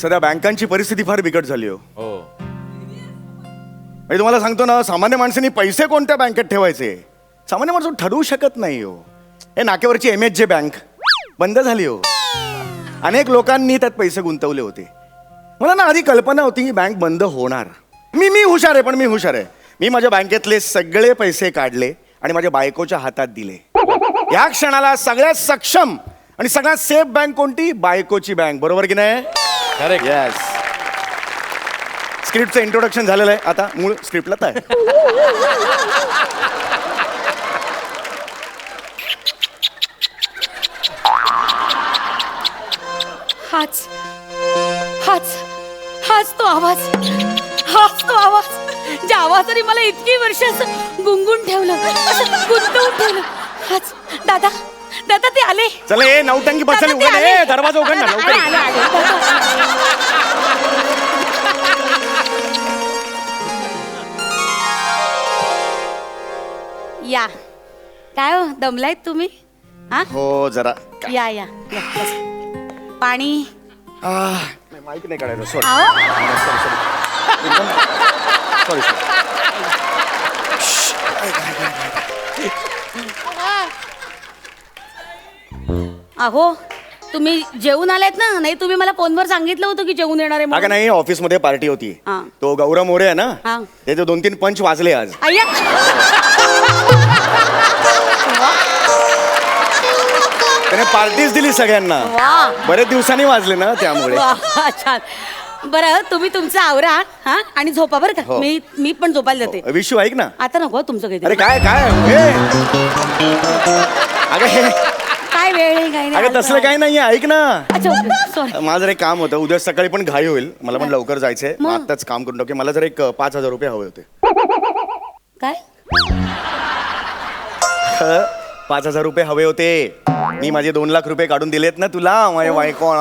सध्या बँकांची परिस्थिती फार बिकट झाली हो. हो. मी तुम्हाला सांगतो ना सामान्य माणसांनी पैसे कोणत्या बँकेत ठेवायचे? सामान्य माणूस ठरवू शकत नाही हो. हे नाक्यावरची एम एच जे बँक बंद झाली हो. अनेक लोकांनी त्यात पैसे गुंतवले होते. मला ना आधी कल्पना होती ही बँक बंद होणार. मी मी हुशार आहे पण मी हुशार आहे. मी माझ्या बँकेतले सगळे पैसे काढले आणि माझ्या बायकोच्या हातात दिले. या क्षणाला सगळ्यात सक्षम आणि सगळ्यात सेफ बँक कोणती? बायकोची बँक बरोबर की नाही? करेक्ट येस स्क्रिप्टचं इंट्रोडक्शन झालेलं आहे. आता मूळ स्क्रिप्टलाच आहे. हाच. हाच. हाच तो आवाज. हाच तो आवाज. ज्या आवाजाने मला इतकी वर्ष असं गुंगून ठेवलं असं गुंतवून ठेवलं. हाच. दादा दादा ते आले. चला ए नौटंकी बसली उघड. ए दरवाजा उघड ना लवकर आले, आले, दादा. या. काय हो दमलायत तुम्ही? हा? हो जरा. या या. या, बस. पाणी. आह, नाही, माईक नाही काढायचं सॉरी आओ. सॉरी सॉरी अहो तुम्ही जेवून आलात ना? नाही तुम्ही मला फोनवर सांगितलं होतं की जेवून येणार आहे अगं म्हणून. नाही ऑफिसमध्ये पार्टी होती. हा. तो गौरव मोरे आहे ना. त्याचे दोन तीन पंच वाजले आज. अय्या! त्याने पार्टीज दिली सगळ्यांना. वा. बरेच दिवसांनी वाजले ना त्यामुळे. वा छान. बरं तुम्ही तुमचं आवरा हा आणि झोपा बरं का? हो. मी मी पण झोपायला जाते. विशू ऐक ना. आता नको हं तुमचं अरे काही काय? काय! अगं हे काय वेळ आहे काय नाही. अगं तसलं काही नाहीये ऐक ना. अच्छा सॉरी माझं एक काम होतं. उद्या सकाळी पण घाई होईल. मला पण लवकर जायचंय. मग? आत्ताच काम करून टाकू मला जर एक अ, पाच हजार रुपये हवे होते. काय? पाच हजार रुपये हवे होते. मी माझे दोन लाख रुपये काढून दिलेत ना तुला माझ्या बायको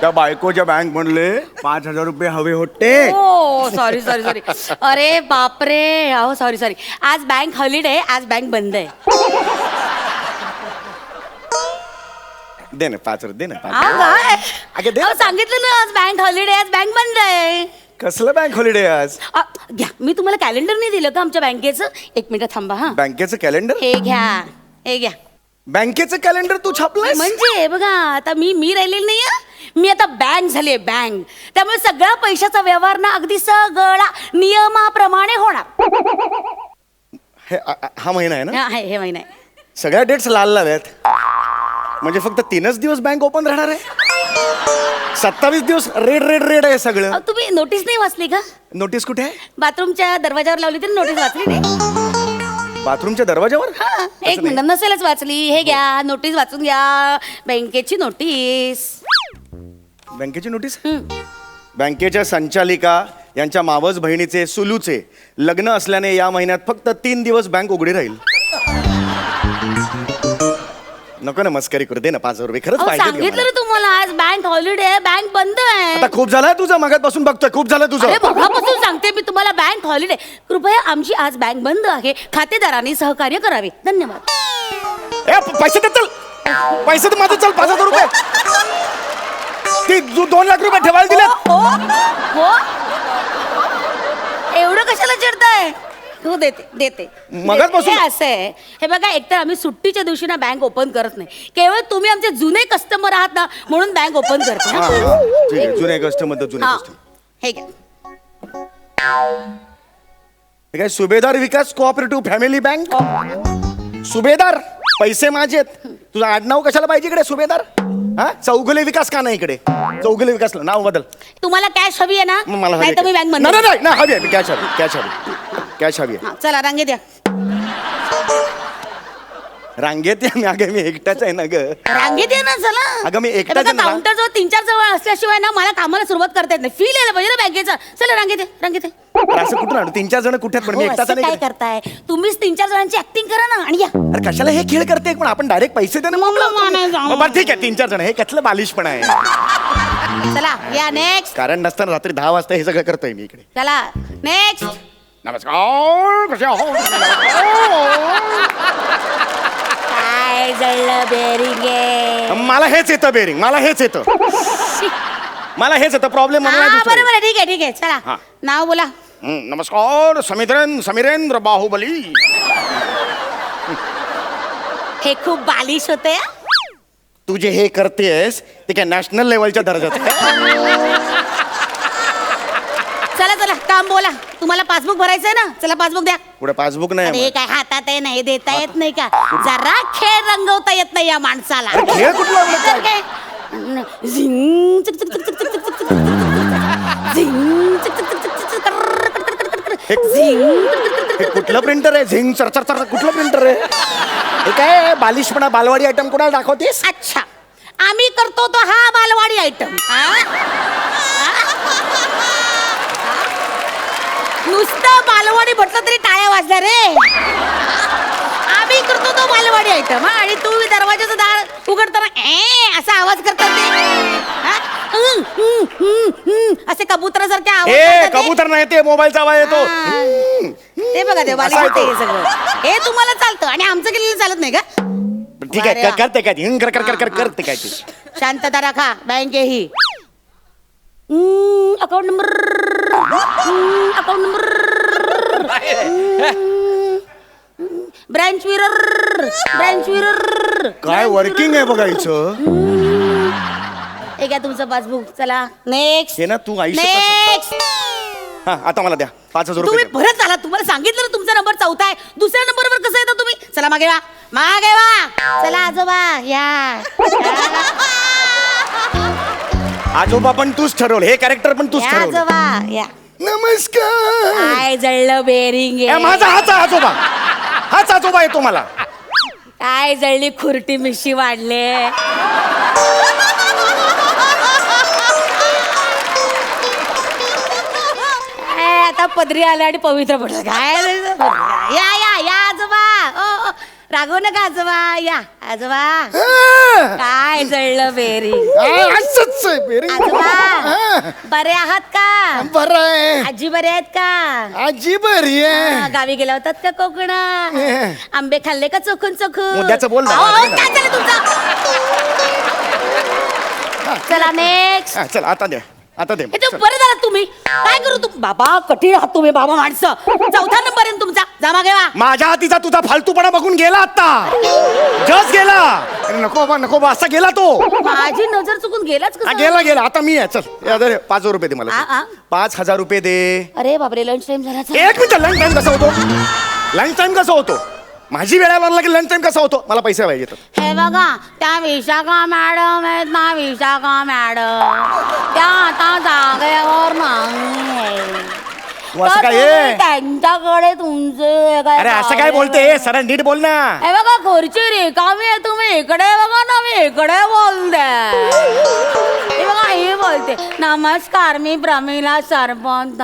त्या बायकोच्या बँक म्हणले पाच हजार रुपये हवे होते. हो सॉरी सॉरी सॉरी अरे बापरे. अहो सॉरी सॉरी आज बँक हॉलिडे आज बँक बंद आहे. दे ना पाच हजार दे ना पाच हा. काय अगं दे अहो. सांगितलं ना आज बँक हॉलिडे आज बँक बंद आहे कसलं बँक हॉलिडे आज? अ, घ्या. मी तुम्हाला कॅलेंडर नाही दिलं का आमच्या बँकेचं एक मिनिट थांबा हा. बँकेचं कॅलेंडर हे घ्या. हे घ्या. बँकेचं कॅलेंडर तू छापलंय म्हणजे बघा आता मी मी राहिलेली नाही हं. मी आता बँक झाली बँक त्यामुळे सगळा पैशाचा व्यवहार ना अगदी सगळा नियमाप्रमाणे होणार. हे आ- आ- हा महिना आहे ना? हा, हे हे महिना आहे. सगळ्या डेट्स लाल लाल आहेत. म्हणजे फक्त तीनच दिवस बँक ओपन राहणार आहे? सत्तावीस दिवस रेड रेड रेड आहे सगळं. अहो, तुम्ही नोटीस नाही वाचली का? नोटीस कुठे आहे? बाथरूमच्या दरवाजावर लावली तरी नोटीस वाचली नाही? बाथरूमच्या दरवाजावर हा, एक मिनिट नसेलच वाचली. हे घ्या नोटीस वाचून घ्या. बँकेची नोटीस बँकेची नोटीस. बँकेच्या संचालिका यांच्या मावस बहिणीचे सुलूचे लग्न असल्याने या महिन्यात फक्त तीन दिवस बँक उघडी राहील. नको ना मस्करी करू दे ना पाच हजार रुपये. खरंच अहो, पाहिजे सांगितलं तुम्हाला आज बँक हॉलिडे आहे बँक बंद आहे. आता खूप झालं तुझं मगात पासून बघतोय खूप झालं तुझं. अरे बघापासून सांगते मी तुम्हाला बँक हॉलिडे कृपया आमची आज बँक बंद आहे. खातेदारांनी सहकार्य करावे. धन्यवाद. ए प- पैसे दे चल. पैसे तर माझं चल पाच हजार रुपये. ती दो- दोन लाख रुपये ठेवायला दिले हो हो. एवढं कशाला चिडताय? हो देते देते. मगाचपासून- हे असं आहे. हे बघा एकतर आम्ही सुट्टीच्या दिवशी ना बँक ओपन करत नाही. केवळ तुम्ही आमचे जुने कस्टमर आहात ना म्हणून बँक ओपन करते. हा, हा. हा. ठीक आहे. जुने कस्टमर जुने हा. कस्टमर हे घ्या. हे काय Subhedar Vikas cooperative family bank Subhedar पैसे माझेत तुझं आडनाव कशाला पाहिजे इकडे सुभेदार? हा? चौगुले विकास का नाही इकडे? चौगुले विकास नाव बदल. तुम्हाला कॅश हवी आहे ना? मग मला हवी नाही तर मी आहे. बँक बंद नाही, करते. नाही नाही हवी आहे. कॅश हवी कॅश हवी. कॅश हवी आहे हा, चला रांगे द्या। रांगेत या, मी अगं मी एकटाच आहे ना ग रांगेत या ना चला। अगं, मी एकटाच आहे ना. काउंटर जवळ तीन चार जवळ असल्याशिवाय ना मला कामाला सुरुवात करता येत नाही. फील यायला पाहिजे ना बँकेचा. चला रांगेत या, रांगेत या. अरे असं कुठून आणू? तीन चार जण कुठे आहेत पण मी हो, एकटाच असं नाही काय करताय? तुम्हीच तीन चार जणांची ऍक्टिंग करा ना आणि या. अरे कशाला हे खेळ करते? पण आपण डायरेक्ट पैसे दे ना मग जाऊ. बरं ठीक आहे तीन चार जण. हे कसलं बालिश पण आहे. चला या नेक्स्ट कारण नसताना रात्री दहा वाजता हे सगळं करतोय मी इकडे. चला नेक्स्ट नमस्कार कसे काय जळलं बेरिंगे मला हेच येतं बेरिंग मला हेच येतं. मला हेच येतं प्रॉब्लेम हा बरोबर आहे ठीक आहे ठीक आहे. चला नाव बोला नमस्कार समिरेंद्र समिरेंद्र बाहुबली हे खूप बालिश होते हा. तू जे हे करतेस ते काय नॅशनल लेवलच्या दर्जाचं आहे? बोला तुम्हाला पासबुक भरायचंय ना चला पासबुक द्या पुढे पासबुक नाही अरे काय हातात आहे नाही देता येत नाही का जरा खेळ रंगवता येत नाही या माणसाला अरे खेळ कुठला आपला तर काय? काय झिंग चिक चिक चिक चिक चिक चिक चिक चिक चिक. झिंग चिक चिक चिक चिक चिक चिक. कर, कर, कर, कर, कर, कर. हे- झिंग हे कुठलं प्रिंटर आहे झिंग चर चर चर कुठलं प्रिंटर आहे हे काय बालिशपणा बालवाडी आयटम कोणाला दाखवतेस अच्छा आम्ही करतो तो हा बालवाडी आयटम नुसतं बालवाडी म्हटलं तरी टाळ्या वाजल्या रे. आम्ही करतो तो बालवाडी आयटम हा. आणि तू दरवाजाचं दार उघडताना ए असा आवाज करतात ते. असे कबुतरासारखे आवाज करतात ते. कबूतर नाही ते मोबाईलचा आवाज येतो. ते बघा ते असा येतो. हे सगळं. हे तुम्हाला चालतं. आणि आमचं केलेलं चालत नाही का? ठीक आहे. करते काय ती? कर कर कर कर करते काय ती? शांतता राखा बँके ही account number account number branch विरर branch विरर काय वर्किंग आहे बघायचं हे घ्या तुमचं पासबुक चला. नेक्स्ट हे ना तू आयुष्य नेक्स्ट हा आता मला द्या. पाच हजार तुम्ही रुपये परत आला तुम्हाला सांगितलं ना तुमचा नंबर चौथा आहे. दुसऱ्या नंबरवर कसं येतं तुम्ही? चला मागे वा. मागे वा. चला आजोबा या. आजोबा पण तूच ठरवलं हे कॅरेक्टर पण तूच या ठरवलं. आजोबा या. नमस्कार. काय जळलं बेरिंग ए, माझा हाच आजोबा. हाच आजोबा आहे तुम्हाला. काय जळली खुरटी मिशी वाढले. काय आता पदरी आले आणि पवित्र पडलं. काय? या या. रागवू नका आजोबा? या आजोबा. काय जळलं असंच good. आजोबा बरे आहात का? बरं आहे. आजी बरे आहेत का? आजी बरी आहे. हा, गावी गेला होतात का कोकणात आंबे खाल्ले का चोखून चोखून? मुद्द्याचं बोल ना, अहो. काय झालं तुमचं? चला नेक्स्ट हा, चल आता दे आता दे. हे. बरं झालं तुम्ही? काय करू तू बाबा कठीण आहात तुम्ही बाबा माणसं. चौथा नंबर आहे ना तुमचा. जमा घेवा माझ्या हातीचा तुझा फालतूपणा बघून गेला आता. जस गेला. अरे नको बा नको बा असा गेला तो. माझी नजर चुकून गेलाच हा कसं गेला गेला. आता मी आहे. चल या दे रे, पाच हजार रुपये दे आ, मला. आ. पाच हजार रुपये दे. अरे बापरे लंच टाइम झाला. चल. एक मिनिट लंच टाइम कसा होतो? लंच टाइम कसा होतो? माझी वेळा लागला की लंच टाइम कसा होतो? मला पैसे पाहिजे तर. हे बघा त्या विशाखा मॅडम आहेत ना विशाखा मॅडम त्या आता जागेवर नाही. तू असं काय हे? त्यांच्याकडे तुमचे काय अरे असं काय बोलते सर नीट बोल ना. हे बघा खुर्ची रिकामी आहे तुम्ही इकडे बघा ना मी इकडे बोलते. हे बघा हे बोलते. नमस्कार मी प्रमिला सरपंच.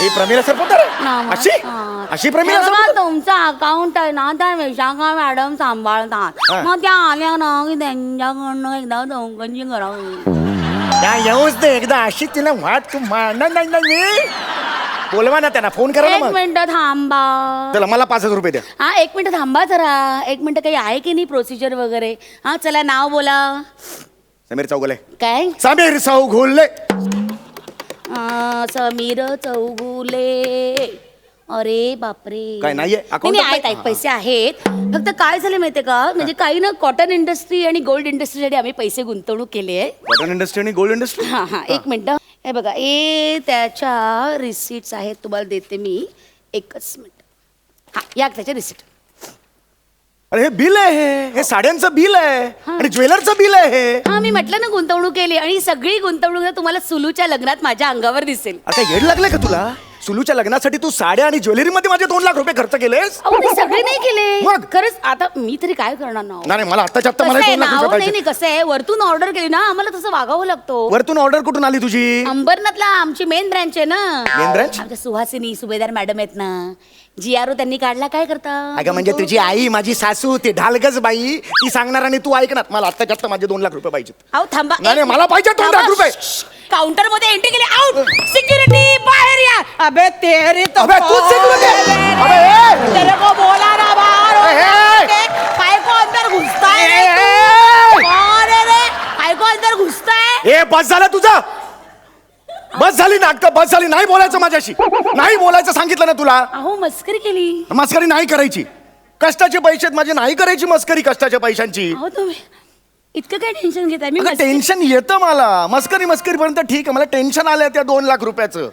ही प्रमिला सरपंच? अशी? अशी प्रमिला हे बघा, सरपंच? तुमचं अकाउंट आहे ना त्या विशाखा मॅडम सांभाळतात. हा. मग त्या आल्या ना की त्यांच्याकडनं एकदा चौकशी करावी. त्या येऊच दे एकदा अशी तिला वाट तू मारणार नाही ना मी? बोलवा ना त्यांना फोन करा ना एक मग. मिनिट थांबा. चला मला पाच हजार रुपये द्या. हा एक मिनिट थांबा जरा. एक मिनिट काही आहे की नाही प्रोसिजर वगैरे? हा चला नाव बोला. समीर चौगले. काय? समीर चौगुले. आ, समीर चौगुले. अरे बापरे. काय नाहीये? नाही, Account नाही? आहेत आहेत पैसे आहेत. फक्त काय झाले माहितीये का? म्हणजे काही ना कॉटन इंडस्ट्री आणि गोल्ड इंडस्ट्रीसाठी आम्ही पैसे गुंतवणूक केली आहे. कॉटन इंडस्ट्री आणि गोल्ड इंडस्ट्री हा हा एक मिनिट. हे बघा हे त्याच्या रिसिट्स आहेत तुम्हाला देते मी एकच मिनिट. हा या त्याच्या रिसिट अरे हे बिल आहे हे. हे साड्यांचं बिल आहे. आणि ज्वेलरचं बिल आहे हे. हा मी म्हटलं ना गुंतवणूक केली आणि ही सगळी गुंतवणूक ना तुम्हाला सुलूच्या लग्नात माझ्या अंगावर दिसेल. आता येड लागले का तुला? सुलूच्या लग्नासाठी तू साड्या आणि ज्वेलरी मध्ये माझे दोन लाख रुपये खर्च केलेस? अहो मी सगळे नाही केले. मग? खरंच आता मी तरी काय करणार ना नाही नाही, मला आत्ताच्या आत्ता कसं मला आहे? दोन लाख ना, रुपये अहो, नाही पाहिजे. नाही कसं आहे? वरतून ऑर्डर केली ना आम्हाला तसं वागावं लागतो. वरतून ऑर्डर कुठून आली तुझी? अंबरनाथला आमची मेन ब्रँच आहे ना. Branch? आमच्या सुहासिनी सुभेदार मॅडम आहेत ना. जी आर त्यांनी काढला काय करता? अगं म्हणजे तुझी आई माझी सासू ती ढालगच बाई ती सांगणार आणि तू ऐकणार मला आत्ताच्या आत्ता माझे दोन लाख रुपये पाहिजे अहो थांबा नाही, नाही, मला पाहिजे दोन लाख रुपये. काउंटरमध्ये एंट्री केली आउट सिक्युरिटी बाहेर या. अबे तेरी तो अबे, तू security? अबे, ए! तेरे को बोला ना बाहर ए, ए! काय को अंदर घुसता ए, है ए! कौन है रे? काय को अंदर घुसता है? ए बस झालं तुझं. बस झाली नाटक बस झाली. नाही बोलायचं माझ्याशी. नाही बोलायचं सांगितलं ना तुला. अहो मस्करी केली. मस्करी नाही करायची. कष्टाचे पैसे माझे. नाही करायची मस्करी कष्टाच्या पैशांची. अहो तुम्ही इतकं काय टेन्शन घेताय? मी अगं मस्करी- टेन्शन येतं मला. मस्करी मस्करी पर्यंत ठीक आहे. मला टेन्शन आलंय त्या दोन लाख रुपयाचं.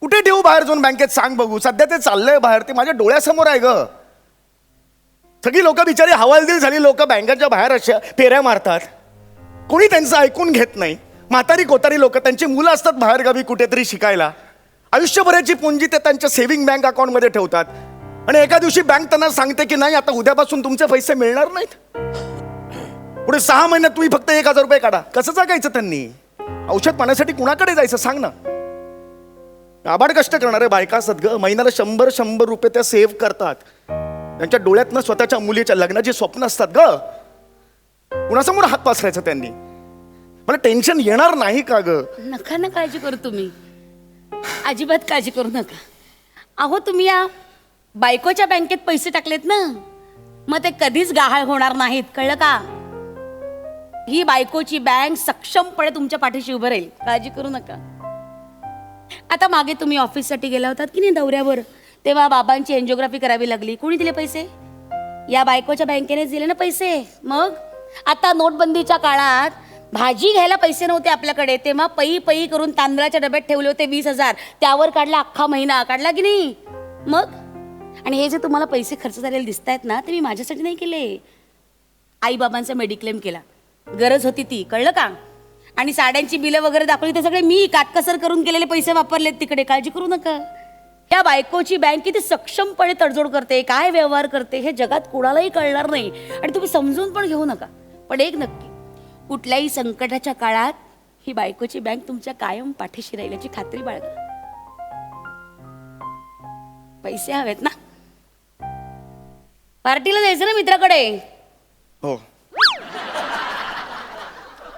कुठे ठेवू बाहेर जाऊन बँकेत? सांग बघू. सध्या ते चाललंय बाहेर. ते माझ्या डोळ्यासमोर आहे ग. सगळी लोक बिचारी हवालदिल झाली. लोक बँकेच्या बाहेर अशा फेऱ्या मारतात. कोणी त्यांचं ऐकून घेत नाही. म्हातारी कोतारी लोक त्यांची मुलं असतात बाहेरगावी कुठेतरी शिकायला. आयुष्यभराची पुंजी ते त्यांच्या सेव्हिंग बँक अकाउंटमध्ये ठेवतात. आणि एका दिवशी बँक त्यांना सांगते की नाही आता उद्यापासून तुमचे पैसे मिळणार नाहीत. पुढे सहा महिन्यात तुम्ही फक्त एक हजार रुपये काढा. कसं जगायचं त्यांनी? औषध पाण्यासाठी कुणाकडे जायचं? सांग ना. आबाड कष्ट करणारे बायका असतात ग. महिन्याला शंभर शंभर रुपये त्या सेव्ह करतात. त्यांच्या डोळ्यातनं स्वतःच्या मुलीच्या लग्नाची स्वप्न असतात ग. कुणासमोर हात पसरायचा त्यांनी? मला टेन्शन येणार नाही का ग? नका ना काळजी करू तुम्ही. अजिबात काळजी करू नका. अहो तुम्ही या बायकोच्या बँकेत पैसे टाकलेत ना? मग ते कधीच गहाळ होणार नाहीत कळलं का? ही बायकोची बँक सक्षमपणे तुमच्या पाठीशी उभं राहील. काळजी करू नका. आता मागे तुम्ही ऑफिससाठी गेला होतात की नाही दौऱ्यावर? तेव्हा बाबांची एन्जिओग्राफी करावी लागली. कोणी दिले पैसे? या बायकोच्या बँकेनेच दिले ना पैसे. मग? आता नोटबंदीच्या काळात भाजी घ्यायला पैसे नव्हते आपल्याकडे. तेव्हा पई पई करून तांदळाच्या डब्यात ठेवले होते वीस हजार. त्यावर काढला अख्खा महिना. काढला की नाही? मग? आणि हे जे तुम्हाला पैसे खर्च झालेले दिसत आहेत ना ते मी माझ्यासाठी नाही केले. आईबाबांचा मेडिक्लेम केला. गरज होती ती. कळलं का? आणि साड्यांची बिलं वगैरे दाखवली. ते सगळे मी काटकसर करून केलेले पैसे वापरलेत तिकडे. काळजी करू नका. या बायकोची बँक किती सक्षमपणे तडजोड करते काय व्यवहार करते हे जगात कोणालाही कळणार नाही. आणि तुम्ही समजून पण घेऊ नका. पण एक नक्की कुठल्याही संकटाच्या काळात ही बायकोची बँक तुमच्या कायम पाठीशी राहील याची खात्री बाळगा. पैसे हवेत ना? पार्टीला जायचं ना मित्राकडे? हो.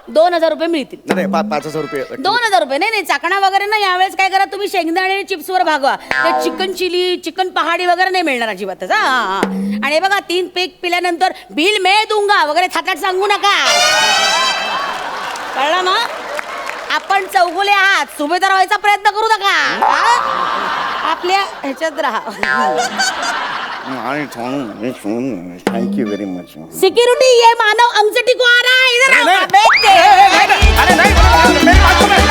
दोन हजार रुपये मिळतील. नाही पा- पाच हजार रुपये. दोन हजार रुपये. नाही नाही चाकणा वगैरे ना यावेळेस काय करा तुम्ही? शेंगदाणे आणि चिप्सवर भागवा. चिकन चिली चिकन पहाडी वगैरे नाही मिळणार अजिबातच. हा, हा हा. आणि हे बघा तीन पीक पिल्यानंतर बिल मे दूंगा वगैरे थाटाट सांगू नका. कळलं ना आपण चौगुले आहात सुभेदार व्हायचा प्रयत्न करू नका आपल्या ह्याच्यात राहा थँक्यू व्हेरी मच सिक्युरिटी ये मानव आमचं टिकू आ रहा इधर आओ. अरे नाही, अरे नाही, अरे नाही, अरे